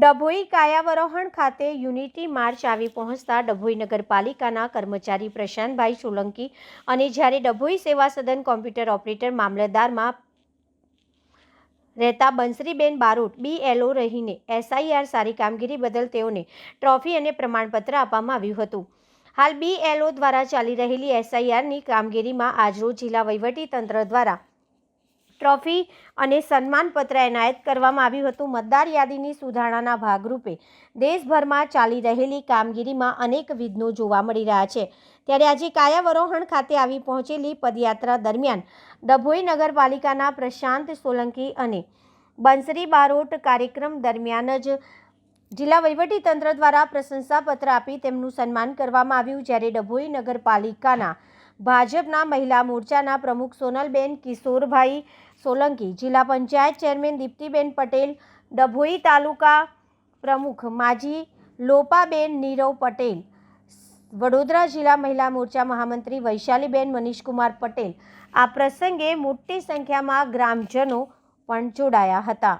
ડભોઈ કાયાવરોહણ ખાતે unity March આવી પહોંચતા ડભોઈ નગરપાલિકાના કર્મચારી પ્રશાંતભાઈ સોલંકી અને જ્યારે ડભોઈ સેવા સદન કોમ્પ્યુટર ઓપરેટર મામલતદારમાં રહેતા બંસરીબેન બારોટ બીએલઓ રહીને એસઆઈઆર સારી કામગીરી બદલ તેઓને ટ્રોફી અને પ્રમાણપત્ર આપવામાં આવ્યું હતું. હાલ બીએલઓ દ્વારા ચાલી રહેલી એસઆઈઆરની કામગીરીમાં આજરોજ જિલ્લા વહીવટી તંત્ર દ્વારા ટ્રોફી અને સન્માનપત્ર એનાયત કરવામાં આવ્યું હતું. મતદાર યાદીની સુધારણાના ભાગરૂપે દેશભરમાં ચાલી રહેલી કામગીરીમાં અનેક વિઘ્નો જોવા મળી રહ્યા છે. ત્યારે આજે કાયાવરોહણ ખાતે આવી પહોંચેલી પદયાત્રા દરમિયાન ડભોઈ નગરપાલિકાના પ્રશાંત સોલંકી અને બંસરી બારોટ કાર્યક્રમ દરમિયાન જ જિલ્લા વહીવટી તંત્ર દ્વારા પ્રશંસાપત્ર આપી તેમનું સન્માન કરવામાં આવ્યું. જ્યારે ડભોઈ નગરપાલિકાના ભાજપના મહિલા મોરચાના પ્રમુખ સોનલબેન કિશોરભાઈ સોલંકી, જિલ્લા પંચાયત ચેરમેન દીપ્તિબેન પટેલ, ડભોઈ તાલુકા પ્રમુખ માજી લોપાબેન નીરવ પટેલ, વડોદરા જિલ્લા મહિલા મોરચા મહામંત્રી વૈશાલીબેન મનીષકુમાર પટેલ આ પ્રસંગે મોટી સંખ્યામાં ગ્રામજનો પણ જોડાયા હતા.